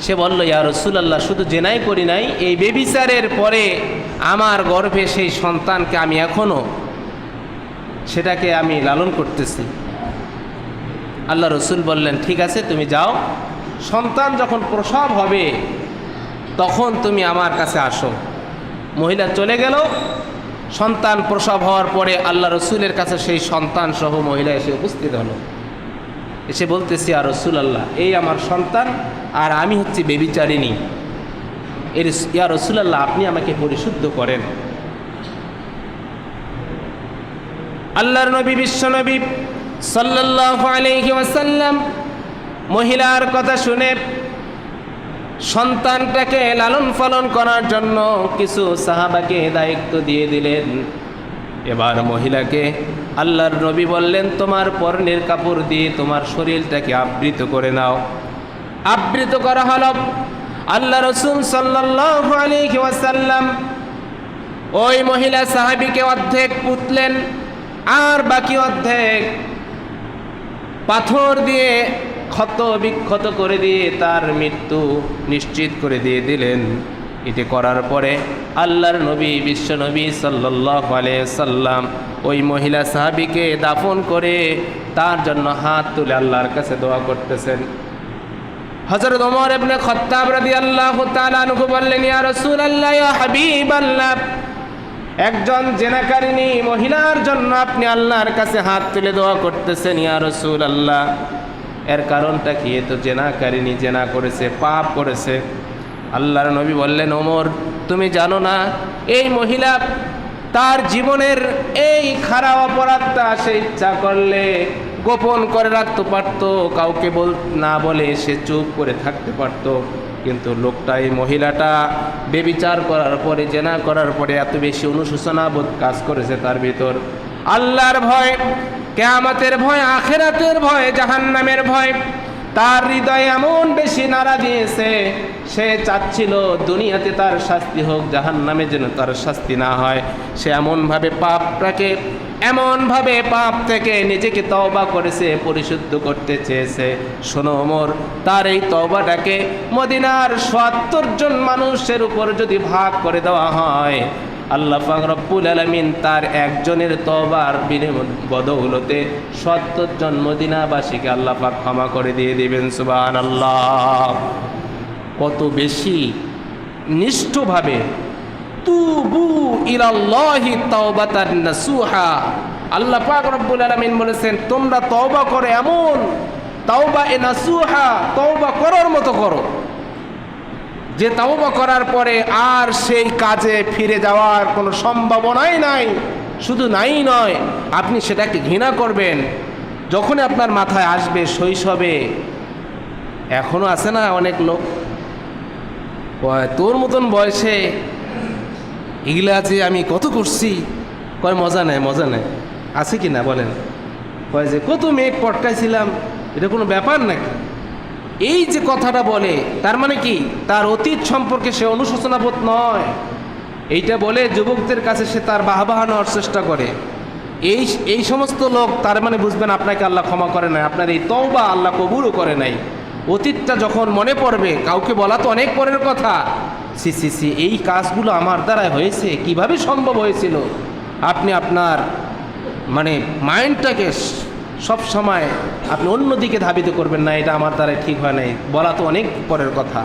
সে বলল, ইয়া রসুলাল্লাহ, শুধু জেনাই করি নাই, এই বেবিচারের পরে আমার গর্ভে সেই সন্তানকে আমি এখনও সেটাকে আমি লালন করতেছি। আল্লাহ রসুল বললেন, ঠিক আছে, তুমি যাও। সন্তান যখন প্রসব হবে, তখন তুমি আমার কাছে আসো। মহিলা চলে গেল। সন্তান প্রসব হওয়ার পরে আল্লাহ রসুলের কাছে সেই সন্তান সহ মহিলা এসে উপস্থিত হলো। এসে বলতেছি আর রসুল আল্লাহ এই আমার সন্তান আর আমি হচ্ছি বেবিচারিণী। এর ইয়া রসুল আল্লাহ আপনি আমাকে পরিশুদ্ধ করেন। আল্লাহর নবী বিশ্বনবী আলাইহি ওয়াসাল্লাম মহিলার কথা শুনে সন্তানটাকে লালন পালন করার জন্য কিছু সাহাবাকে দায়িত্ব দিয়ে দিলেন। এবার মহিলাকে আল্লাহর নবী বললেন, তোমার পরনের কাপড় দিয়ে তোমার শরীরটাকে আবৃত করে নাও। আবৃত করা হলো। আল্লাহ রসুল আলাইহি ওই মহিলা সাহাবিকে অর্ধেক পুতলেন, আর বাকি অর্ধেক পাথর দিয়ে ক্ষত বিক্ষত করে দিয়ে তার মৃত্যু নিশ্চিত করে দিয়ে দিলেন। এটি করার পরে আল্লাহর নবী বিশ্বনবী সাল্লাহ সাল্লাম ওই মহিলা সাহাবিকে দাফন করে তার জন্য হাত তুলে আল্লাহর কাছে দোয়া করতেছেন। হজরত ওমর ইবনে খত্তাব রাদিয়াল্লাহু তাআলা আনহু বললেন, ইয়া রাসূলুল্লাহ, ইয়া হাবিবাল্লাহ, একজন জেনাকারিনী মহিলার জন্য আপনি আল্লাহর কাছে হাত তুলে দোয়া করতেছেন, ইয়া রসুল আল্লাহ এর কারণটা কি? এ তো জেনাকারিনী জেনা করেছে, পাপ করেছে। আল্লাহর নবী বললেন, ওমর, তুমি জানো না, এই মহিলা তার জীবনের এই খারাপ অপরাধটা সে ইচ্ছা করলে গোপন করে রাখতে পারতো, কাউকে বল, না বলে সে চুপ করে থাকতে পারতো। কিন্তু লোকটা, এই মহিলাটা বেবিচার করার পরে, জেনা করার পরে এত বেশি অনুশোচনাবোধ কাজ করেছে তার ভিতর। আল্লাহর ভয়, কেয়ামতের ভয়, আখেরাতের ভয়, জাহান্নামের ভয় তার হৃদয় এমন বেশি নাড়া দিয়েছে, সে চাচ্ছিল দুনিয়াতে তার শাস্তি হোক জাহান নামে যেন তার শাস্তি না হয়। সে এমনভাবে পাপটাকে, এমনভাবে পাপ থেকে নিজেকে তওবা করেছে, পরিশুদ্ধ করতে চেয়েছে। শোনো ওমর, তার এই তওবাটাকে মদিনার সত্তর জন মানুষের উপর যদি ভাগ করে দেওয়া হয় আল্লাহ পাক রব্বুল আলমিন তার একজনের তবার বদৌলতে সত্তর জন মদিনাবাসীকে আল্লাহ ক্ষমা করে দিয়ে দিবেন সুবান আল্লাহ কত বেশি নিষ্ঠভাবে তুবু ইলাল্লাহি তাওবাতান নাসুহা। আল্লাহ পাক রব্বুল বলেছেন, তোমরা তওবা করে এমন তাওবা এ নাসুহা, তওবা করার মতো করো। যে তাওবা করার পরে আর সেই কাজে ফিরে যাওয়ার কোনো সম্ভাবনাই নাই। শুধু নাই নয়, আপনি সেটাকে ঘৃণা করবেন। যখনই আপনার মাথায় আসবে শৈশবে এখনও আছে না অনেক লোক? তোর মতন বয়সে এগুলা যে আমি কত করছি? কয়, মজা নেয় মজা নেয় আছে কি না বলেন? কয় যে, কত মেঘ পটকাইছিলাম, এটা কোনো ব্যাপার নাকি? এই যে কথাটা বলে, তার মানে কি? তার অতীত সম্পর্কে সে অনুশোচনাবোধ নয়। এইটা বলে যুবকদের কাছে সে তার বাহবাহা নেওয়ার চেষ্টা করে। এই এই সমস্ত লোক, তার মানে বুঝবেন আপনাকে আল্লাহ ক্ষমা করে নাই। আপনার এই তওবা আল্লাহ কবুরও করে নাই। অতীতটা যখন মনে পড়বে, কাউকে বলা তো অনেক পরের কথা। সি সি সি, এই কাজগুলো আমার দ্বারা হয়েছে। কীভাবে সম্ভব হয়েছিল? আপনি আপনার মানে মাইন্ডটাকে সব সময় আপনি অন্যদিকে ধাবিত করবেন না, এটা আমার দ্বারা ঠিক হয় নাই। বলা তো অনেক পরের কথা।